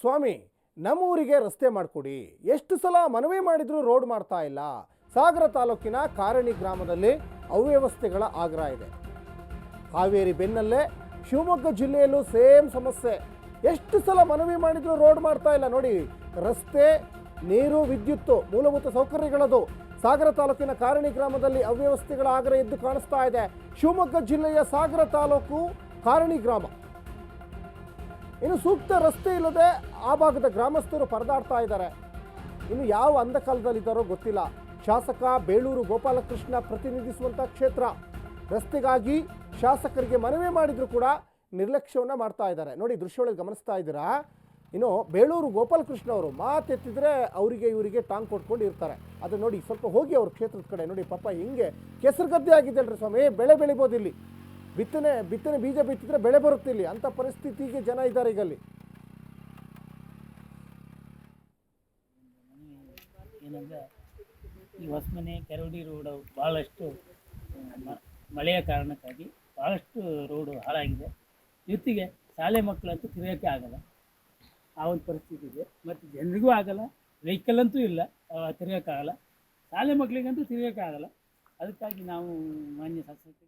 ಸ್ವಾಮಿ, ನಮ್ಮೂರಿಗೆ ರಸ್ತೆ ಮಾಡಿಕೊಡಿ. ಎಷ್ಟು ಸಲ ಮನವಿ ಮಾಡಿದ್ರು ರೋಡ್ ಮಾಡ್ತಾ ಇಲ್ಲ. ಸಾಗರ ತಾಲೂಕಿನ ಕಾರಣಿ ಗ್ರಾಮದಲ್ಲಿ ಅವ್ಯವಸ್ಥೆಗಳ ಆಗ್ರಹ ಇದೆ. ಹಾವೇರಿ ಬೆನ್ನಲ್ಲೇ ಶಿವಮೊಗ್ಗ ಜಿಲ್ಲೆಯಲ್ಲೂ ಸೇಮ್ ಸಮಸ್ಯೆ. ಎಷ್ಟು ಸಲ ಮನವಿ ಮಾಡಿದ್ರು ರೋಡ್ ಮಾಡ್ತಾ ಇಲ್ಲ ನೋಡಿ. ರಸ್ತೆ, ನೀರು, ವಿದ್ಯುತ್ತು, ಮೂಲಭೂತ ಸೌಕರ್ಯಗಳದು. ಸಾಗರ ತಾಲೂಕಿನ ಕಾರಣಿ ಗ್ರಾಮದಲ್ಲಿ ಅವ್ಯವಸ್ಥೆಗಳ ಆಗ್ರಹ ಎದ್ದು ಕಾಣಿಸ್ತಾ ಇದೆ. ಶಿವಮೊಗ್ಗ ಜಿಲ್ಲೆಯ ಸಾಗರ ತಾಲೂಕು ಕಾರಣಿ ಗ್ರಾಮ. ಇನ್ನು ಸೂಕ್ತ ರಸ್ತೆ ಇಲ್ಲದೆ ಆ ಭಾಗದ ಗ್ರಾಮಸ್ಥರು ಪರದಾಡ್ತಾ ಇದ್ದಾರೆ. ಇನ್ನು ಯಾವ ಅಂಧಕಾಲದಲ್ಲಿದ್ದಾರೋ ಗೊತ್ತಿಲ್ಲ. ಶಾಸಕ ಬೇಳೂರು ಗೋಪಾಲಕೃಷ್ಣ ಪ್ರತಿನಿಧಿಸುವಂಥ ಕ್ಷೇತ್ರ. ರಸ್ತೆಗಾಗಿ ಶಾಸಕರಿಗೆ ಮನವಿ ಮಾಡಿದರೂ ಕೂಡ ನಿರ್ಲಕ್ಷ್ಯವನ್ನು ಮಾಡ್ತಾ ಇದ್ದಾರೆ. ನೋಡಿ, ದೃಶ್ಯಗಳಲ್ಲಿ ಗಮನಿಸ್ತಾ ಇದ್ದೀರಾ? ಇನ್ನು ಬೇಳೂರು ಗೋಪಾಲಕೃಷ್ಣ ಅವರು ಮಾತೆತ್ತಿದ್ರೆ ಅವರಿಗೆ ಇವರಿಗೆ ಟಾಂಗ್ ಕೊಟ್ಕೊಂಡು ಇರ್ತಾರೆ. ಅದು ನೋಡಿ, ಸ್ವಲ್ಪ ಹೋಗಿ ಅವ್ರ ಕ್ಷೇತ್ರದ ಕಡೆ. ನೋಡಿ, ಪಾಪ ಹಿಂಗೆ ಕೆಸರು ಗದ್ದೆ ಆಗಿದೆ ಅಲ್ರಿ ಸ್ವಾಮಿ. ಬೆಳೆ ಬೆಳಿಬೋದು ಇಲ್ಲಿ. ಬಿತ್ತನೆ ಬಿತ್ತನೆ ಬೀಜ ಬಿತ್ತಿದ್ರೆ ಬೆಳೆ ಬರುತ್ತೆ ಇಲ್ಲಿ. ಅಂಥ ಪರಿಸ್ಥಿತಿಗೆ ಜನ ಇದ್ದಾರೆ ಈಗ ಅಲ್ಲಿ ಏನಂದರೆ, ಈ ಹೊಸಮನೆ, ಕೆರವಡಿ ರೋಡ್ ಭಾಳಷ್ಟು ಮಳೆಯ ಕಾರಣಕ್ಕಾಗಿ ಭಾಳಷ್ಟು ರೋಡು ಹಾಳಾಗಿದೆ. ಜೊತೆಗೆ ಶಾಲೆ ಮಕ್ಕಳಂತೂ ತಿರುಗಕ್ಕೆ ಆಗಲ್ಲ. ಆ ಒಂದು ಪರಿಸ್ಥಿತಿ ಇದೆ. ಮತ್ತು ಜನರಿಗೂ ಆಗಲ್ಲ ವೆಹಿಕಲ್ ಅಂತೂ ಇಲ್ಲ ತಿರುಗೋಕ್ಕಾಗಲ್ಲ ಶಾಲೆ ಮಕ್ಕಳಿಗಂತೂ ತಿರುಗಕ್ಕಾಗಲ್ಲ ಅದಕ್ಕಾಗಿ ನಾವು ಮಾನ್ಯ ಶಾಸಕರಿಗೆ